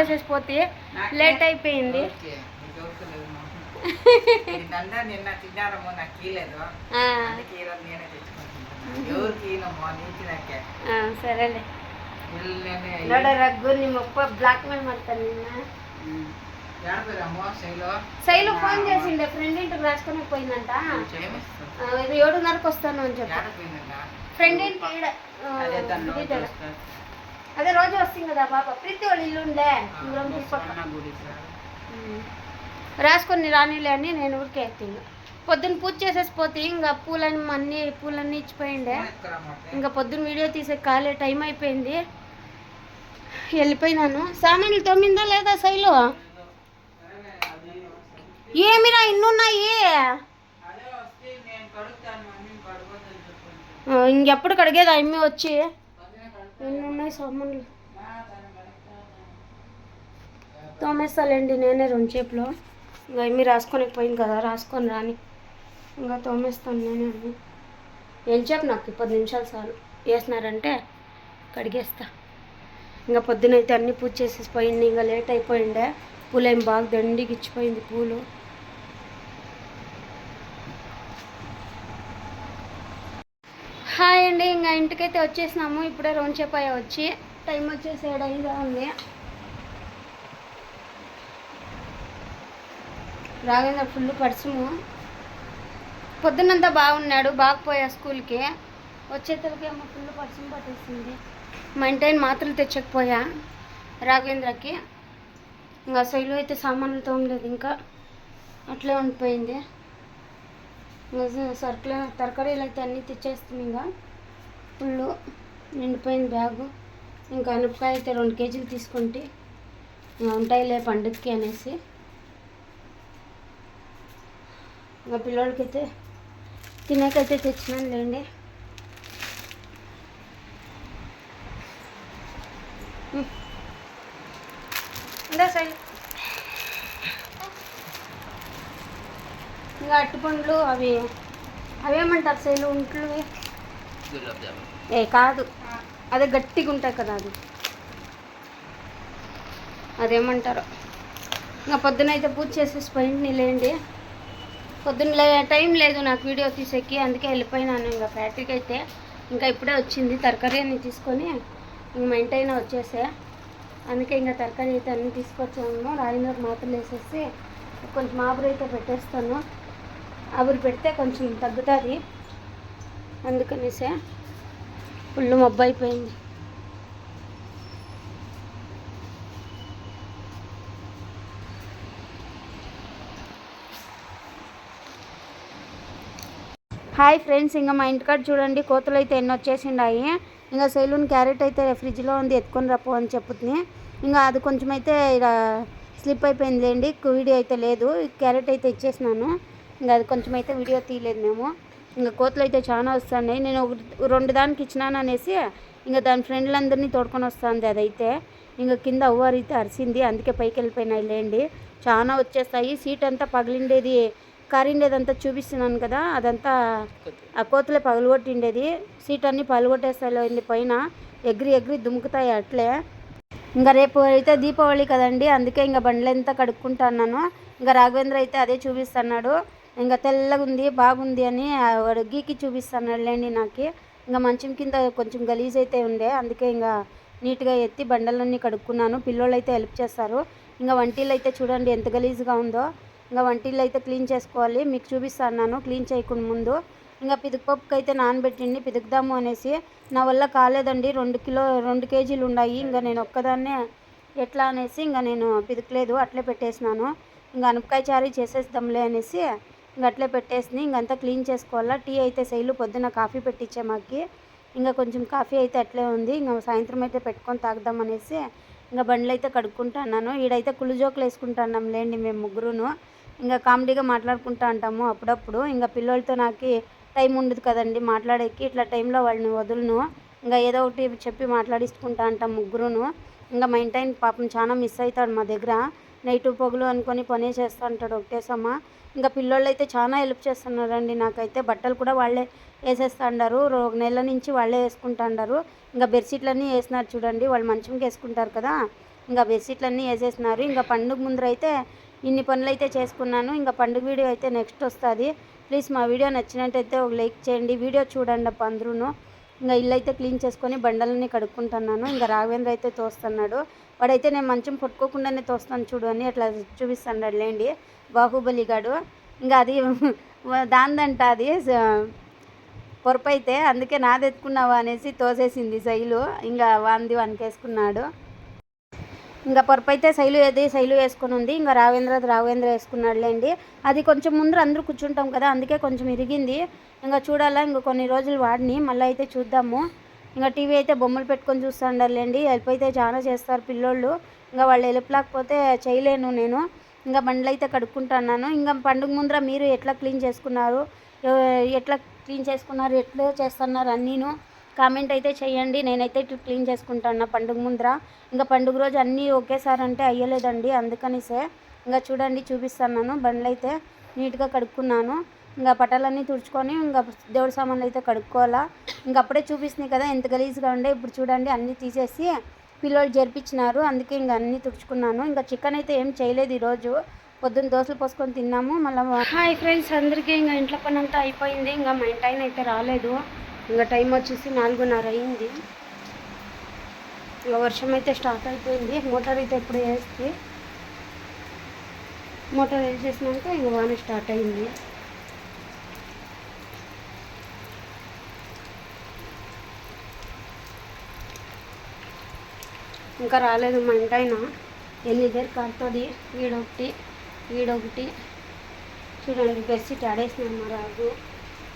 చేసేసి పోతే లేట్ అయిపోయింది ఓకే, నీకు దొరకలేదేమో. నిన్నంతా నిన్న తిన్నారమ్మో నాకు కీలేదు ఆ, అందుకే ఈరోజు నేనే తెచ్చుకుంటున్నాను ఎవరికి ఈనమ్మో నీకు నాకే ఆ, సరేలే వెళ్ళనే ನೋಡ ರಘು ನಿಮ್ಮ ಅಪ್ಪ ಬ್ಲಾಕ್ ಮೇಲ್ ಮಾಡ್ತಾನೆ నిన్న ఏడపోయారమ్మో శైలో శైలు ఫోన్ చేసిండే ఫ్రెండ్ ఇంటికి రాసుకొని పోయిందంట చేయమిస్తాను ఆ, ఇది ఏడున్నరకు వస్తాను అని చెప్పి ఏడపోయిందంట ఫ్రెండ్ ఇంటి ఈడ, ఆ, అదే రోజు వస్తుంది కదా పాప. ప్రీతి వాళ్ళ ఇల్లు ఉండే. దూరం రాసుకొని రానిలే అని నేను ఊరికే ఎత్తిండు పొద్దున్న పూజ చేసేసి పోతే ఇంకా పూలని అన్ని పూలన్నీ ఇచ్చిపోయిండే. ఇంకా పొద్దున్న వీడియో తీసే కాలే టైం అయిపోయింది. వెళ్ళిపోయినాను. సామాన్లు తొమ్మిందా లేదా శైలు ఏమిరా ఇన్నున్నాయి? ఇంకెప్పుడు కడిగేది అమ్మి వచ్చి? ఎన్ని ఉన్నాయి సామాన్లు. తోమేస్తాలేండి నేనే రెండు చేపులో ఇంకా అమ్మి రాసుకొని పోయింది కదా రాసుకొని రాని. ఇంకా తోమేస్తాను నేనే అన్ని. ఏం చెప్పు నాకు? పది నిమిషాలు చాలు. వేసినారంటే కడిగేస్తా. ఇంకా పొద్దునైతే అన్ని పూజ చేసేసి పోయింది. ఇంకా లేట్ అయిపోయిండే పూలు ఏం బాగా దండికి ఇచ్చిపోయింది పూలు. హాయ్ అండి ఇంకా ఇంటికైతే వచ్చేసినాము. ఇప్పుడే రోజు చెప్పాయ వచ్చి టైం వచ్చేసి ఏడు ఐదు ఉంది. రాగేంద్ర ఫుల్ పర్సుము పొద్దున్నంతా బాగున్నాడు బాగపోయా స్కూల్కి. వచ్చేతలకి ఏమో ఫుల్ పర్సుము పట్టేసింది. మైంటైన్ మాత్రలు తెచ్చకపోయా రాఘవేంద్రకి. ఇంకా సైలు అయితే సామాన్లు తోమలేదు ఇంకా. అట్లే ఉండిపోయింది. సరుకులు తరకారీలు అయితే అన్నీ తెచ్చేస్తుంది ఇంకా. ఫుల్ నిండిపోయింది బ్యాగు ఇంకా అనపకాయ అయితే రెండు కేజీలు తీసుకుంటే ఇంకా ఉంటాయిలే పండుగకి అనేసి. ఇంకా పిల్లోడికైతే తినేకైతే తెచ్చినాను లేండి. ఉందా ఇందా ఇంకా అట్టుపండ్లు అవి అవేమంటారు శైలు ఉంట్లు ఏ కాదు. అదే గట్టిగా ఉంటాయి కదా అది అదేమంటారు? ఇంకా పొద్దునైతే పూజ చేసేసి పోయింది లేండి పొద్దున్న లే టైం లేదు నాకు వీడియో తీసేకి అందుకే వెళ్ళిపోయినాను ఇంకా ఫ్యాక్టరీకి అయితే. ఇంకా ఇప్పుడే వచ్చింది తరకారీ అన్ని తీసుకొని. ఇంక మా ఇంటి అందుకే ఇంకా తరకారీ అయితే అన్నీ తీసుకొచ్చాము. రాజేంద్ర మాత్రలు వేసేసి కొంచెం ఆబురు అయితే పెట్టేస్తాను. ఆవిరి పెడితే కొంచెం తగ్గుతుంది. అందుకనేసే ఫుల్ మబ్బు అయిపోయింది హాయ్ ఫ్రెండ్స్ ఇంకా మా ఇంటికాడ చూడండి కోతలు అయితే ఎన్ని వచ్చేసిండాయి ఇంకా సెలూన్ క్యారెట్ అయితే ఫ్రిడ్జ్లో ఉంది ఎత్తుకొని రప్పు అని చెప్పుతుంది ఇంకా అది కొంచెం అయితే ఇలా స్లిప్ అయిపోయింది లేండి వీడియో అయితే లేదు క్యారెట్ అయితే ఇచ్చేసినాను. ఇంకా అది కొంచెం అయితే వీడియో తీయలేదు మేము. ఇంకా కోతలు అయితే చాలా వస్తున్నాయి. నేను ఒక రెండు దానికి ఇచ్చినాను అనేసి ఇంకా దాని ఫ్రెండ్లందరినీ తోడుకొని వస్తుంది అదైతే. ఇంకా కింద అవ్వారు అయితే అరిసింది. అందుకే పైకి వెళ్ళిపోయినాయి లేండి. చాలా వచ్చేస్తాయి. సీట్ అంతా పగిలిండేది కరిండేదంతా చూపిస్తున్నాను కదా అదంతా ఆ కోతులే పగలగొట్టిండేది. సీట్ అన్ని పగలగొట్టేస్తాయి పైన. ఎగిరి ఎగిరి దుముకుతాయి అట్లే. ఇంకా రేపు అయితే దీపావళి కదండి. అందుకే ఇంకా బండ్లంతా కడుక్కుంటా అన్నాను ఇంకా రాఘవేంద్ర అయితే అదే చూపిస్తున్నాడు. ఇంకా తెల్లగా ఉంది బాగుంది అని వాడు గీకి చూపిస్తున్నాడు లేండి నాకు. ఇంకా మంచం కింద కొంచెం గలీజ్ అయితే ఉండే అందుకే ఇంకా నీట్గా ఎత్తి బండలన్నీ కడుక్కున్నాను. పిల్లోళ్ళు అయితే హెల్ప్ చేస్తారు. ఇంకా వంటీలు అయితే చూడండి ఎంత గలీజ్గా ఉందో. ఇంకా వంటిల్లు అయితే క్లీన్ చేసుకోవాలి మీకు చూపిస్తాను క్లీన్ చేయకుండా ముందు. ఇంకా పిదుగుపప్పుకి అయితే నానబెట్టిండి పిదుగుదాము అనేసి. నా వల్ల కాలేదండి రెండు కిలో రెండు కేజీలు ఉన్నాయి ఇంకా నేను ఒక్కదాన్నే ఎట్లా అనేసి ఇంకా నేను పిదకలేదు అట్లే పెట్టేసినాను. ఇంకా అనపకాయ చారీ చేసేద్దాంలే అనేసి అట్లే పెట్టేసి ఇంకంతా క్లీన్ చేసుకోవాలా. టీ అయితే శైలు పొద్దున కాఫీ పెట్టించే మాకి. ఇంకా కొంచెం కాఫీ అయితే అట్లే ఉంది. ఇంకా సాయంత్రం అయితే పెట్టుకొని తాగుదాం అనేసి ఇంకా బండ్లు అయితే కడుక్కుంటున్నాను ఈడైతే కుళ్ళు వేసుకుంటున్నాం లేండి మేము ముగ్గురును. ఇంకా కామెడీగా మాట్లాడుకుంటా ఉంటాము అప్పుడప్పుడు. ఇంకా పిల్లలతో నాకు టైం ఉండదు కదండి మాట్లాడేకి. ఇట్లా టైంలో వాళ్ళని వదులును. ఇంకా ఏదో ఒకటి చెప్పి మాట్లాడించుకుంటా అంటాం ముగ్గురును. ఇంకా మా ఇంటి పాపం చాలా మిస్ అవుతాడు మా దగ్గర. నైట్ పొగులు అనుకొని పనే చేస్తూ ఉంటాడు ఒకటేసమ్మ. ఇంకా పిల్లోళ్ళు అయితే చాలా హెల్ప్ చేస్తున్నారండి నాకైతే. బట్టలు కూడా వాళ్ళే వేసేస్తా ఒక నెల నుంచి వాళ్ళే వేసుకుంటా ఉండారు ఇంకా బెడ్షీట్లన్నీ వేసినారు చూడండి. వాళ్ళు మంచంకి వేసుకుంటారు కదా. ఇంకా బెడ్షీట్లన్నీ వేసేసినారు. ఇంకా పండుగ ముందర అయితే ఇన్ని పనులు అయితే చేసుకున్నాను. ఇంకా పండుగ వీడియో అయితే నెక్స్ట్ వస్తుంది. ప్లీజ్ మా వీడియో నచ్చినట్టయితే ఒక లైక్ చేయండి. వీడియో చూడండి అప్ప అందరూ ఇంకా ఇల్లు అయితే క్లీన్ చేసుకొని బండలని కడుక్కుంటున్నాను. ఇంకా రాఘవేంద్ర అయితే తోస్తున్నాడు. వాడైతే నేను మంచం పట్టుకోకుండానే తోస్తాను చూడు అని అట్లా చూపిస్తాడు లేండి. బాహుబలి గాడు. ఇంకా అది దాందంట అది పొరపు అయితే అందుకే నాది ఎత్తుకున్నావా అనేసి తోసేసింది శైలు. ఇంకా వాంది వనకేసుకున్నాడు. ఇంకా పొరపైతే అయితే శైలు ఏది శైలు వేసుకుని ఉంది. ఇంకా రావేంద్ర రాఘవేంద్ర వేసుకున్నాడులేండి అది కొంచెం ముందర అందరూ కూర్చుంటాం కదా అందుకే కొంచెం ఇరిగింది. ఇంకా చూడాలా ఇంకా కొన్ని రోజులు వాడిని. మళ్ళీ అయితే చూద్దాము. ఇంకా టీవీ అయితే బొమ్మలు పెట్టుకొని చూస్తుండారులేండి. హెల్ప్ అయితే చాలా చేస్తారు పిల్లోళ్ళు. ఇంకా వాళ్ళు హెల్ప్ లేకపోతే చేయలేను నేను. ఇంకా బండ్లు అయితే కడుక్కుంటున్నాను. ఇంకా పండుగ ముందర మీరు ఎట్లా క్లీన్ చేసుకున్నారు? ఎట్లా క్లీన్ చేసుకున్నారు? ఎట్లా చేస్తున్నారు అన్నీను కామెంట్ అయితే చేయండి. నేనైతే ఇట్లా క్లీన్ చేసుకుంటాను పండుగ ముందర. ఇంకా పండుగ రోజు అన్నీ ఒకేసారి అంటే అయ్యలేదండి. అందుకనిసే ఇంకా చూడండి చూపిస్తాను బండ్లు అయితే నీట్గా కడుక్కున్నాను. ఇంకా పటాలన్నీ తుడుచుకొని ఇంకా దేవుడి సామాన్లు అయితే కడుక్కోవాలా. ఇంకా అప్పుడే చూపిస్తున్నాయి కదా ఎంత గలీజ్గా ఉండే. ఇప్పుడు చూడండి అన్నీ తీసేసి పిల్లలు జరిపించినారు అందుకే ఇంకా అన్నీ తుడుచుకున్నాను. ఇంకా చికెన్ అయితే ఏం చేయలేదు ఈరోజు. పొద్దున్న దోశలు పోసుకొని తిన్నాము. మళ్ళీ హాయ్ ఫ్రెండ్స్ అందరికీ ఇంకా ఇంట్లో పని అంతా అయిపోయింది. ఇంకా మా ఇంటి ఆయన అయితే రాలేదు. ఇంకా టైం వచ్చేసి నాలుగున్నర అయింది. ఇంకా వర్షం అయితే స్టార్ట్ అయిపోయింది. మోటార్ అయితే ఎప్పుడు వేస్తే మోటార్ వేసేసినాక ఇంకా వాన స్టార్ట్ అయింది. ఇంకా రాలేదు మా ఇంటి ఆయన ఎన్ని దగ్గర కడుతుంది వీడొకటి వీడొకటి. చూడండి బెడ్షీట్ ఆడేసినాను మా రాదు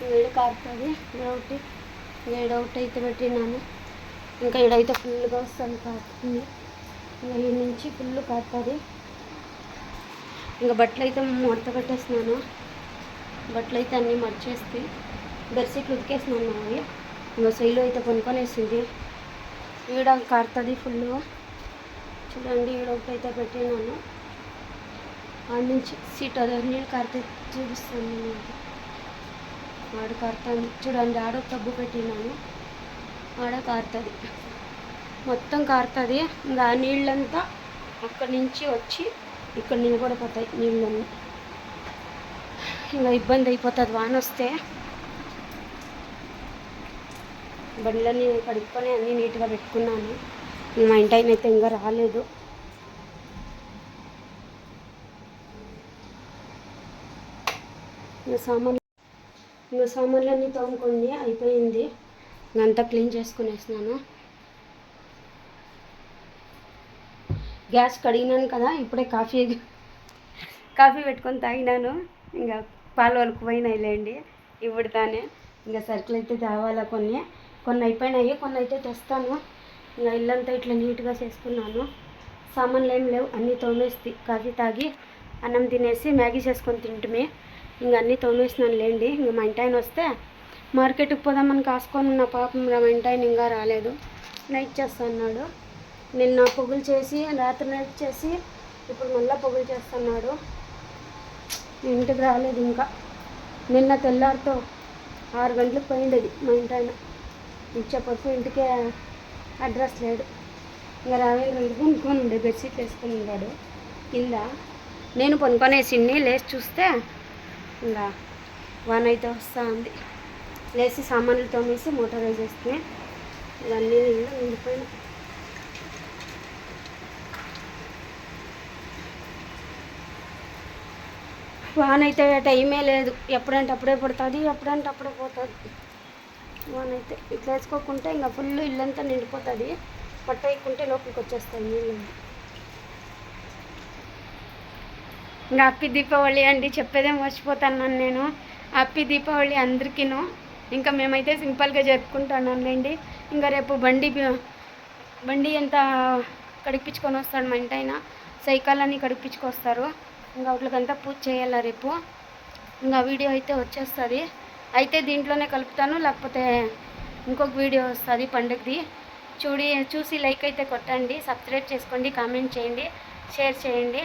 వీడు కారుతుంది వీడొకటి. వీడొకటి అయితే పెట్టినాను. ఇంకా ఈడైతే ఫుల్గా వస్తుంది కాస్తుంది ఇంకా ఈ నుంచి ఫుల్ కారుతుంది ఇంకా బట్టలు అయితే మడత పెట్టేసినాను బట్టలు అయితే అన్నీ మర్చేసి బెడ్షీట్లు ఉతికేసినాను అవి ఇంకా శైలు అయితే కొనుక్కొనేసింది. ఈడ కారుతుంది ఫుల్ చూడండి ఈడ అయితే పెట్టినాను ఆడ నుంచి సీట్ అదే నీళ్ళు కారితే చూపిస్తాను నేను. ఆడ కడతాను. చూడండి ఆడ తబ్బు టబ్బు పెట్టినాను. ఆడ కారుతుంది. మొత్తం కారుతుంది. ఇంకా ఆ నీళ్ళంతా అక్కడి నుంచి వచ్చి ఇక్కడ నిలబడిపోతాయి నీళ్ళన్నీ. ఇంకా ఇబ్బంది అయిపోతుంది వాన వస్తే. బండ్లన్నీ కడుక్కొని అన్నీ నీట్గా పెట్టుకున్నాను. మా ఇంటి ఆయన అయితే ఇంకా రాలేదు. ఇంకా సామాన్లు ఇంకా సామాన్లన్నీ తోముకుంది అయిపోయింది. అంతా క్లీన్ చేసుకునేసినాను గ్యాస్ కడిగినాను కదా ఇప్పుడే కాఫీ కాఫీ పెట్టుకొని తాగినాను. ఇంకా పాలు వరకు పోయినాయి లేండి ఇప్పుడు తానే ఇంకా సరుకులు అయితే తేవాలా కొన్ని. కొన్ని అయిపోయినాయి కొన్ని అయితే తెస్తాను. ఇంకా ఇల్లంతా ఇట్లా నీట్గా చేసుకున్నాను. సామాన్లు ఏం లేవు అన్నీ తోమేసి కాఫీ తాగి అన్నం తినేసి మ్యాగీ చేసుకొని తింటమే. ఇంకా అన్నీ తోమేసినాను లేండి. ఇంకా మా ఇంటి ఆయన వస్తే మార్కెట్కి పోదామని కాసుకొని ఉన్న పాపం మా ఇంటి ఆయన ఇంకా రాలేదు. నైట్ చేస్తున్నాడు నిన్న పొగులు చేసి రాత్రి నైట్ చేసి ఇప్పుడు మళ్ళీ పొగులు చేస్తున్నాడు. ఇంటికి రాలేదు ఇంకా. నిన్న తెల్లారితో ఆరు గంటలకు పోయిండేది మా ఇంటి ఆయన. ఇచ్చేపరకు ఇంటికే అడ్రస్ లేడు ఇంకా రావేంద్ర కొనుక్కొని ఉండే బెడ్షీట్ వేసుకొని ఉన్నాడు. కింద నేను కొనుక్కొనేసింది లేచి చూస్తే ఇంకా వాన్ అయితే వస్తూ ఉంది లేచి సామాన్లు తోమేసి మోటార్ వేసేస్తే ఇవన్నీ నీళ్ళు నిండిపోయినాయి. వాన్ అయితే టైమే లేదు. ఎప్పుడంటే అప్పుడే పడుతుంది ఎప్పుడంటే అప్పుడే పోతుంది. వన్ అయితే ఇట్లా వేసుకోకుంటే ఇంకా ఫుల్ ఇల్లంతా నిండిపోతుంది. పట్ట వేయకుంటే లోపలికి వచ్చేస్తాయి నీళ్ళు. ఇంకా హ్యాపీ దీపావళి అండి చెప్పేదే మర్చిపోతాను నేను. హ్యాపీ దీపావళి అందరికీను. ఇంకా మేమైతే సింపుల్గా జరుపుకుంటానండి ఇంకా రేపు బండి బండి ఎంత కడిపించుకొని వస్తాడు మా ఇంటైన సైకాలని అని కడిపించుకొస్తారు. ఇంకా వాటికంతా పూజ చేయాలా రేపు. ఇంకా వీడియో అయితే వచ్చేస్తుంది. అయితే దీంట్లోనే కలుపుతాను లేకపోతే ఇంకొక వీడియో వస్తుంది పండుగది. చూడి చూసి లైక్ అయితే కొట్టండి సబ్స్క్రైబ్ చేసుకోండి కామెంట్ చేయండి షేర్ చేయండి.